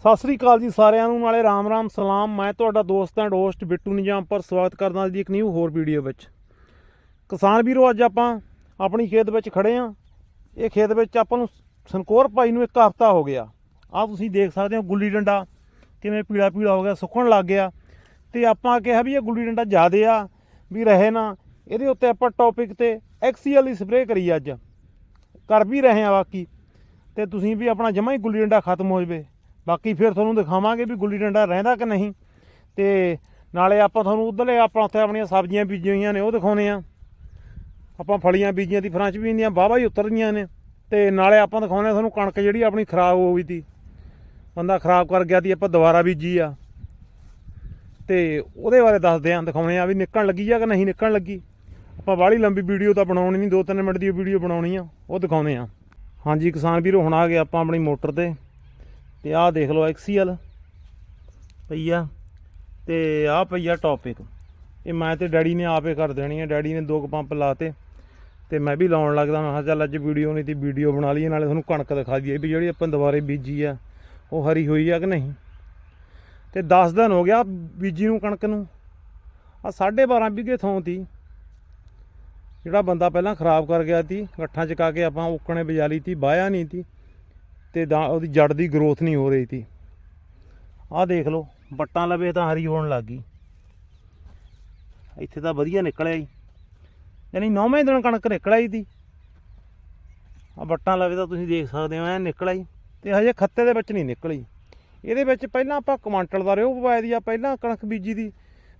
ਸਤਿ ਸ੍ਰੀ ਅਕਾਲ ਜੀ ਸਾਰਿਆਂ ਨੂੰ, ਨਾਲੇ ਰਾਮ ਰਾਮ, ਸਲਾਮ। ਮੈਂ ਤੁਹਾਡਾ ਦੋਸਤ ਐਂਡ ਹੋਸਟ ਬਿੱਟੂ ਨਿਜਾਮ ਪਰ ਸਵਾਗਤ ਕਰਦਾ ਜੀ ਇੱਕ ਨਿਊ ਹੋਰ ਵੀਡੀਓ ਵਿੱਚ। ਕਿਸਾਨ ਵੀਰੋ, ਅੱਜ ਆਪਾਂ ਆਪਣੀ ਖੇਤ ਵਿੱਚ ਖੜੇ ਆਂ। ਇਹ ਖੇਤ ਵਿੱਚ ਆਪਾਂ ਨੂੰ ਸੰਕੋਰ ਭਾਈ ਨੂੰ ਇੱਕ ਹਫ਼ਤਾ ਹੋ ਗਿਆ। ਆਹ ਤੁਸੀਂ ਦੇਖ ਸਕਦੇ ਹੋ ਗੁੱਲੀ ਡੰਡਾ ਕਿਵੇਂ ਪੀਲਾ ਪੀਲਾ ਹੋ ਗਿਆ, ਸੁੱਕਣ ਲੱਗ ਗਿਆ। ਤੇ ਆਪਾਂ ਕਿਹਾ ਵੀ ਇਹ ਗੁੱਲੀ ਡੰਡਾ ਜ਼ਿਆਦੇ ਆ, ਵੀ ਰਹੇ ਨਾ। ਇਹਦੇ ਉੱਤੇ ਆਪਾਂ ਟੌਪਿਕ ਤੇ ਐਕਸੀਐਲ ਦੀ ਸਪਰੇਅ ਕਰੀ ਅੱਜ। ਕਰ ਵੀ ਰਹੇ ਆ ਬਾਕੀ। ਤੇ ਤੁਸੀਂ ਵੀ ਆਪਣਾ ਜਮਾ ਹੀ ਗੁੱਲੀ ਡੰਡਾ ਖਤਮ ਹੋ ਜਵੇ। ਬਾਕੀ ਫਿਰ ਤੁਹਾਨੂੰ ਦਿਖਾਵਾਂਗੇ ਵੀ ਗੁੱਲੀ ਡੰਡਾ ਰਹਿੰਦਾ ਕਿ ਨਹੀਂ। ਤੇ ਨਾਲੇ ਆਪਾਂ ਤੁਹਾਨੂੰ ਉਧਰਲੇ ਆਪਾਂ ਉੱਥੇ ਆਪਣੀਆਂ ਸਬਜ਼ੀਆਂ ਬੀਜੀਆਂ ਹੋਈਆਂ ਨੇ, ਉਹ ਦਿਖਾਉਨੇ ਆ ਆਪਾਂ ਫਲੀਆਂ ਬੀਜੀਆਂ ਦੀ ਫਰਾਂਚ ਵੀ ਦੀਆਂ ਵਾਹਵਾ ਹੀ ਉਤਰਦੀਆਂ ਨੇ। ਤੇ ਨਾਲੇ ਆਪਾਂ ਦਿਖਾਉਨੇ ਆ ਤੁਹਾਨੂੰ ਕਣਕ ਜਿਹੜੀ ਆਪਣੀ ਖਰਾਬ ਹੋ ਗਈ ਤੀ। ਬੰਦਾ ਖਰਾਬ ਕਰ ਗਿਆ ਤੀ, ਆਪਾਂ ਦੁਬਾਰਾ ਬੀਜੀ ਆ। ਤੇ ਉਹਦੇ ਬਾਰੇ ਦੱਸਦੇ ਆਂ ਦਿਖਾਉਨੇ ਆ ਵੀ ਨਿਕਲਣ ਲੱਗੀ ਆ ਕਿ ਨਹੀਂ ਨਿਕਲਣ ਲੱਗੀ। ਆਪਾਂ ਬਾਹਲੀ ਲੰਬੀ ਵੀਡੀਓ ਤਾਂ ਬਣਾਉਣੀ ਨਹੀਂ 2-3 ਮਿੰਟ ਦੀ ਵੀਡੀਓ ਬਣਾਉਣੀ ਆ, ਉਹ ਦਿਖਾਉਨੇ ਆ ਹਾਂਜੀ, ਕਿਸਾਨ ਵੀਰੋ, ਹੁਣ ਆ ਗਏ ਆਪਾਂ ਆਪਣੀ ਮੋਟਰ ਤੇ। ਤੇ ਆਹ ਦੇਖ ਲਓ ਐਕਸੀਐਲ ਪਈ ਆ ਤੇ ਆਹ ਪਈਆ ਆ ਟੌਪਿਕ ਇਹ ਮੈਂ ਤੇ ਡੈਡੀ ਨੇ ਆਪੇ ਕਰ ਦੇਣੀ ਹੈ ਡੈਡੀ ਨੇ ਦੋ ਕੁ ਪੰਪ ਲਾਤੇ ਤੇ ਮੈਂ ਵੀ ਲਾਉਣ ਲੱਗਦਾ ਮੈਂ ਕਿਹਾ ਚੱਲ ਅੱਜ ਵੀਡੀਓ ਨਹੀਂ ਤੀ ਵੀਡੀਓ ਬਣਾ ਲਈਏ, ਨਾਲੇ ਤੁਹਾਨੂੰ ਕਣਕ ਦਿਖਾ ਦਈਏ ਵੀ ਜਿਹੜੀ ਆਪਾਂ ਦੁਬਾਰੇ ਬੀਜੀ ਆ, ਉਹ ਹਰੀ ਹੋਈ ਆ ਕਿ ਨਹੀਂ? ਤੇ 10 ਦਿਨ ਹੋ ਗਿਆ ਬੀਜੀ ਨੂੰ ਕਣਕ ਨੂੰ। ਆ 12.5 ਵਿਗੇ ਥੋਂ ਤੀ। ਜਿਹੜਾ ਬੰਦਾ ਪਹਿਲਾਂ ਖਰਾਬ ਕਰ ਗਿਆ ਤੀ, ਗੱਠਾਂ ਚਕਾ ਕੇ ਆਪਾਂ ਓਕਣੇ ਬਜਾਲੀ ਤੀ ਵਾਇਆ ਨਹੀਂ ਤੀ। ਤੇ ਦਾ ਉਹਦੀ ਜੜ ਦੀ ਗਰੋਥ ਨਹੀਂ ਹੋ ਰਹੀ ਤੀ ਆਹ ਦੇਖ ਲਓ ਬੱਟਾਂ ਲਵੇ ਤਾਂ ਹਰੀ ਹੋਣ ਲੱਗ ਗਈ। ਇੱਥੇ ਤਾਂ ਵਧੀਆ ਨਿਕਲਿਆ ਜੀ। ਯਾਨੀ ਨੌਵੇਂ ਦਿਨ ਕਣਕ ਨਿਕਲ ਆਈ ਤੀ ਆ ਬੱਟਾਂ ਲਵੇ ਤਾਂ ਤੁਸੀਂ ਦੇਖ ਸਕਦੇ ਹੋ, ਐ ਨਿਕਲ ਆਈ ਤੇ ਹਜੇ ਖੱਤੇ ਦੇ ਵਿੱਚ ਨਹੀਂ ਨਿਕਲੀ। ਇਹਦੇ ਵਿੱਚ ਪਹਿਲਾਂ ਆਪਾਂ ਕੁਆਂਟਲ ਦਾ ਰਿਓ ਪਵਾਇਆ ਦੀ ਆ ਪਹਿਲਾਂ ਕਣਕ ਬੀਜੀ ਦੀ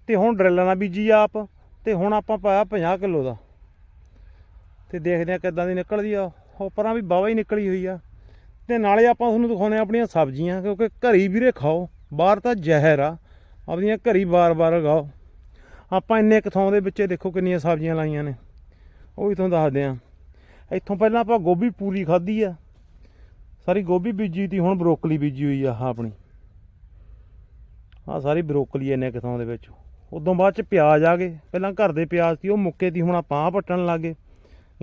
ਤੇ ਹੁਣ ਡਰਿੱਲ ਨਾਲ ਬੀਜੀ ਆਪ ਤੇ ਹੁਣ ਆਪਾਂ ਪਾਇਆ 50 ਕਿਲੋ ਦਾ। ਤੇ ਦੇਖਦੇ ਆ ਕਿੱਦਾਂ ਦੀ ਨਿਕਲਦੀ ਆ। ਉੱਪਰਾਂ ਵੀ ਬਾਵਾ ਹੀ ਨਿਕਲੀ ਹੋਈ ਆ। ਤੇ ਨਾਲੇ ਆਪਾਂ ਤੁਹਾਨੂੰ ਦਿਖਾਉਂਦੇ ਆ ਆਪਣੀਆਂ ਸਬਜ਼ੀਆਂ, ਕਿਉਂਕਿ ਘਰੀ ਵੀਰੇ ਖਾਓ, ਬਾਹਰ ਤਾਂ ਜ਼ਹਿਰ ਆ। ਆਪਣੀਆਂ ਘਰੀ ਬਾਰ-ਬਾਰ ਉਗਾਓ ਆਪਾਂ ਇੰਨੇ ਕੁ ਥਾਂ ਦੇ ਵਿੱਚ ਦੇਖੋ ਕਿੰਨੀਆਂ ਸਬਜ਼ੀਆਂ ਲਾਈਆਂ ਨੇ। ਉਹ ਵੀ ਤੁਹਾਨੂੰ ਦੱਸਦੇ ਆ। ਇੱਥੋਂ ਪਹਿਲਾਂ ਆਪਾਂ ਗੋਭੀ ਪੂਰੀ ਖਾਧੀ ਆ। ਸਾਰੀ ਗੋਭੀ ਬੀਜੀ ਤੀ, ਹੁਣ ਬਰੋਕਲੀ ਬੀਜੀ ਹੋਈ ਆ, ਆਹ ਆਪਣੀ। ਆ ਸਾਰੀ ਬਰੋਕਲੀ ਇੰਨੇ ਕੁ ਥਾਂ ਦੇ ਵਿੱਚ। ਉਦੋਂ ਬਾਅਦ ਚ ਪਿਆਜ਼ ਆ ਗਏ। ਪਹਿਲਾਂ ਘਰ ਦੇ ਪਿਆਜ਼ ਸੀ ਉਹ ਮੁੱਕੇ ਤੀ, ਹੁਣ ਆਪਾਂ ਆਹ ਪੱਟਣ ਲੱਗੇ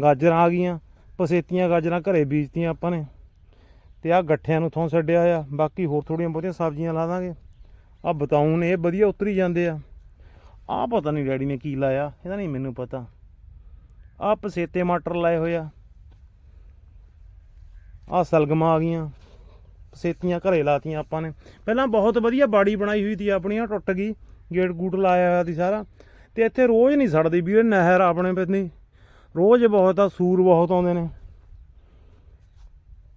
ਗਾਜਰਾਂ ਆ ਗਈਆਂ, ਪਸੇਤੀਆਂ ਗਾਜਰਾਂ ਘਰੇ ਬੀਜਤੀਆਂ ਆਪਾਂ ਨੇ। ਤੇ ਆ ਗੱਠਿਆਂ ਨੂੰ ਥੋਂ ਛੱਡਿਆ ਆ, ਬਾਕੀ ਹੋਰ ਥੋੜੀਆਂ ਬਹੁਤੀਆਂ ਸਬਜ਼ੀਆਂ ਲਾ ਦਾਂਗੇ। ਆ ਬਤਾਉਂ ਨੇ ਇਹ ਵਧੀਆ ਉਤਰੀ ਜਾਂਦੇ ਆ। ਆ ਪਤਾ ਨਹੀਂ ਡੈਡੀ ਨੇ ਕੀ ਲਾਇਆ, ਇਹਦਾ ਨਹੀਂ ਮੈਨੂੰ ਪਤਾ। ਆ ਪਸੇਤੇ ਮਟਰ ਲਾਏ ਹੋਏ ਆ। ਆ ਸਲਗਮਾਂ ਆ ਗਈਆਂ, ਪਸੇਤੀਆਂ ਘਰੇ ਲਾਤੀਆਂ ਆਪਾਂ ਨੇ। ਪਹਿਲਾਂ ਬਹੁਤ ਵਧੀਆ ਬਾੜੀ ਬਣਾਈ ਹੋਈ ਸੀ ਆਪਣੀ ਆ ਟੁੱਟ ਗਈ, ਗੇਟ ਗੂਟ ਲਾਇਆ ਹੋਇਆ ਸੀ ਸਾਰਾ। ਤੇ ਇੱਥੇ ਰੋਜ਼ ਨਹੀਂ ਸੜਦੀ ਵੀਰੇ, ਨਹਿਰ ਆਪਣੇ ਬੰਨੀ ਰੋਜ਼ ਬਹੁਤ ਆ, ਸੂਰ ਬਹੁਤ ਆਉਂਦੇ ਨੇ।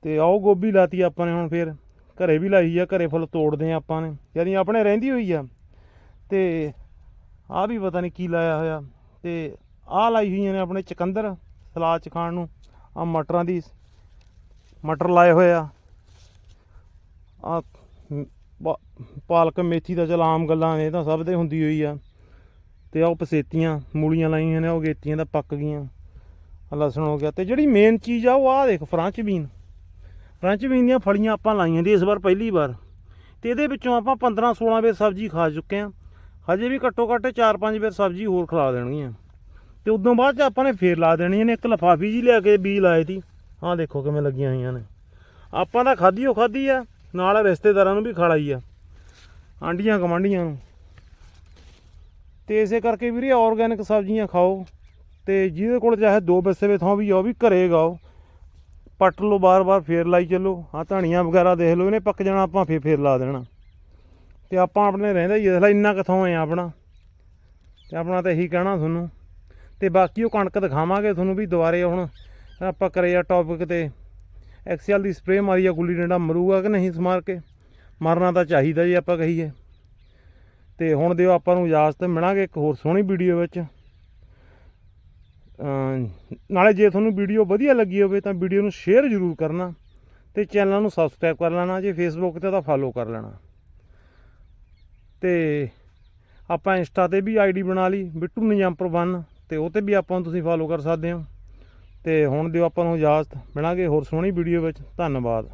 ਤੇ ਆਓ ਗੋਭੀ ਲਾਤੀ ਆਪਾਂ ਨੇ ਹੁਣ ਫੇਰ। ਘਰੇ ਵੀ ਲਾਈ ਆ, ਘਰੇ ਫੁੱਲ ਤੋੜਦੇ ਆ ਆਪਾਂ ਨੇ। ਯਾਨੀ ਆਪਣੇ ਰਹਿੰਦੀ ਹੋਈ ਆ। ਤੇ ਆ ਵੀ ਪਤਾ ਨਹੀਂ ਕੀ ਲਾਇਆ ਹੋਇਆ। ਤੇ ਆ ਲਾਈ ਹੋਈਆਂ ਨੇ ਆਪਣੇ ਚਕੰਦਰ ਸਲਾਦ ਚ ਖਾਣ ਨੂੰ। ਆ ਮਟਰਾਂ ਦੀ ਮਟਰ ਲਾਏ ਹੋਏ ਆ। ਆ ਪਾਲਕ, ਮੇਥੀ ਦਾ ਚਲ ਆਮ ਗੱਲਾਂ ਨੇ, ਇਹ ਤਾਂ ਸਭ ਦੇ ਹੁੰਦੀ ਹੋਈ ਆ। ਤੇ ਆਹ ਪਸੇਤੀਆਂ, ਮੂਲੀਆਂ ਲਾਈਆਂ ਨੇ, ਉਹ ਗੇਤੀਆਂ ਦਾ ਪੱਕ ਗਈਆਂ। ਲਸਣ ਹੋ ਗਿਆ। ਤੇ ਜਿਹੜੀ ਮੇਨ ਚੀਜ਼ ਆ, ਉਹ ਆ ਦੇਖ ਫ੍ਰਾਂਚ ਬੀਨ ਫ੍ਰਾਂਚ ਬੀਨ ਦੀਆਂ ਫਲੀਆਂ ਆਪਾਂ ਲਾਈਆਂ ਦੀ ਇਸ ਵਾਰ ਪਹਿਲੀ ਵਾਰ। ਤੇ ਇਹਦੇ ਵਿੱਚੋਂ ਆਪਾਂ 15 16 ਵੇਰ ਸਬਜ਼ੀ ਖਾ ਚੁੱਕੇ ਆ। ਹਜੇ ਵੀ ਘੱਟੋ ਘੱਟ 4-5 ਵੇਰ ਸਬਜ਼ੀ ਹੋਰ ਖਿਲਾ ਦੇਣਗੀਆਂ। ਤੇ ਉਦੋਂ ਬਾਅਦ ਚ ਆਪਾਂ ਨੇ ਫੇਰ ਲਾ ਦੇਣੀਆਂ ਨੇ ਇੱਕ ਲਫਾਫੀ ਜੀ ਲਿਆ ਕੇ ਬੀਜ ਲਾਏ ਸੀ। ਹਾਂ ਦੇਖੋ ਕਿਵੇਂ ਲੱਗੀਆਂ ਹੋਈਆਂ ਨੇ। ਆਪਾਂ ਤਾਂ ਖਾਧੀ ਉਹ ਖਾਧੀ ਆ, ਨਾਲ ਰਿਸ਼ਤੇਦਾਰਾਂ ਨੂੰ ਵੀ ਖਿਲਾਈ ਆ। ਆਂਡੀਆਂ ਗਵਾਂਡੀਆਂ ਨੂੰ। ਤੇ ਇਸੇ ਕਰਕੇ ਵੀਰੇ ਆਰਗੈਨਿਕ ਸਬਜ਼ੀਆਂ ਖਾਓ। ਤੇ ਜਿਹਦੇ ਕੋਲ ਚਾਹੇ ਦੋ ਬਿੱਸੇ ਵੇ ਥਾਂ ਵੀ ਆ, ਉਹ ਵੀ ਘਰੇ ਗਾਓ ਪੱਟ ਲਓ ਬਾਰ-ਬਾਰ ਫੇਰ ਲਾਈ ਚੱਲੋ। ਆ ਧਣੀਆਂ ਵਗੈਰਾ ਦੇਖ ਲਓ, ਇਹਨੇ ਪੱਕ ਜਾਣਾ, ਆਪਾਂ ਫੇਰ ਫੇਰ ਲਾ ਦੇਣਾ। ਤੇ ਆਪਾਂ ਆਪਣੇ ਰਹਿੰਦਾ ਹੀ ਦੇਖ ਲੈ, ਇੰਨਾ ਕਿਥੋਂ ਆ ਆਪਣਾ। ਤੇ ਆਪਣਾ ਤਾਂ ਇਹੀ ਕਹਿਣਾ ਤੁਹਾਨੂੰ। ਤੇ ਬਾਕੀ ਉਹ ਕਣਕ ਦਿਖਾਵਾਂਗੇ ਤੁਹਾਨੂੰ ਵੀ ਦੁਬਾਰੇ ਹੁਣ। ਆਪਾਂ ਕਰੇ ਆ ਟੌਪਿਕ ਤੇ। ਐਕਸਐਲ ਦੀ ਸਪਰੇਅ ਮਾਰੀ ਆ, ਗੁੱਲੀ ਡੰਡਾ ਮਰੂਗਾ ਕਿ ਨਹੀਂ ਸਮਾਰ ਕੇ? ਮਰਨਾ ਤਾਂ ਚਾਹੀਦਾ ਜੀ ਆਪਾਂ ਕਹੀਏ। ਤੇ ਹੁਣ ਦਿਓ ਆਪਾਂ ਨੂੰ ਇਜਾਜ਼ਤ, ਮਿਲਾਂਗੇ ਇੱਕ ਹੋਰ ਸੋਹਣੀ ਵੀਡੀਓ ਵਿੱਚ। ਨਾਲੇ ਜੇ ਤੁਹਾਨੂੰ ਵੀਡੀਓ ਵਧੀਆ ਲੱਗੀ ਹੋਵੇ ਤਾਂ ਵੀਡੀਓ ਨੂੰ ਸ਼ੇਅਰ ਜ਼ਰੂਰ ਕਰਨਾ ਤੇ ਚੈਨਲ ਨੂੰ ਸਬਸਕ੍ਰਾਈਬ ਕਰ ਲੈਣਾ, ਜੇ ਫੇਸਬੁੱਕ ਤੇ ਤਾਂ ਫਾਲੋ ਕਰ ਲੈਣਾ। ਤੇ ਆਪਾਂ ਇੰਸਟਾ ਤੇ ਵੀ ਆਈਡੀ ਬਣਾ ਲਈ, ਬਿੱਟੂ ਨਿਜੰਪਰ 1 ਤੇ ਉਹ ਤੇ ਵੀ ਆਪਾਂ ਤੁਸੀਂ ਫਾਲੋ ਕਰ ਸਕਦੇ ਹੋ। ਤੇ ਹੁਣ ਦਿਓ ਆਪਾਂ ਨੂੰ ਇਜਾਜ਼ਤ, ਮਿਲਾਂਗੇ ਹੋਰ ਸੋਹਣੀ ਵੀਡੀਓ ਵਿੱਚ, ਧੰਨਵਾਦ।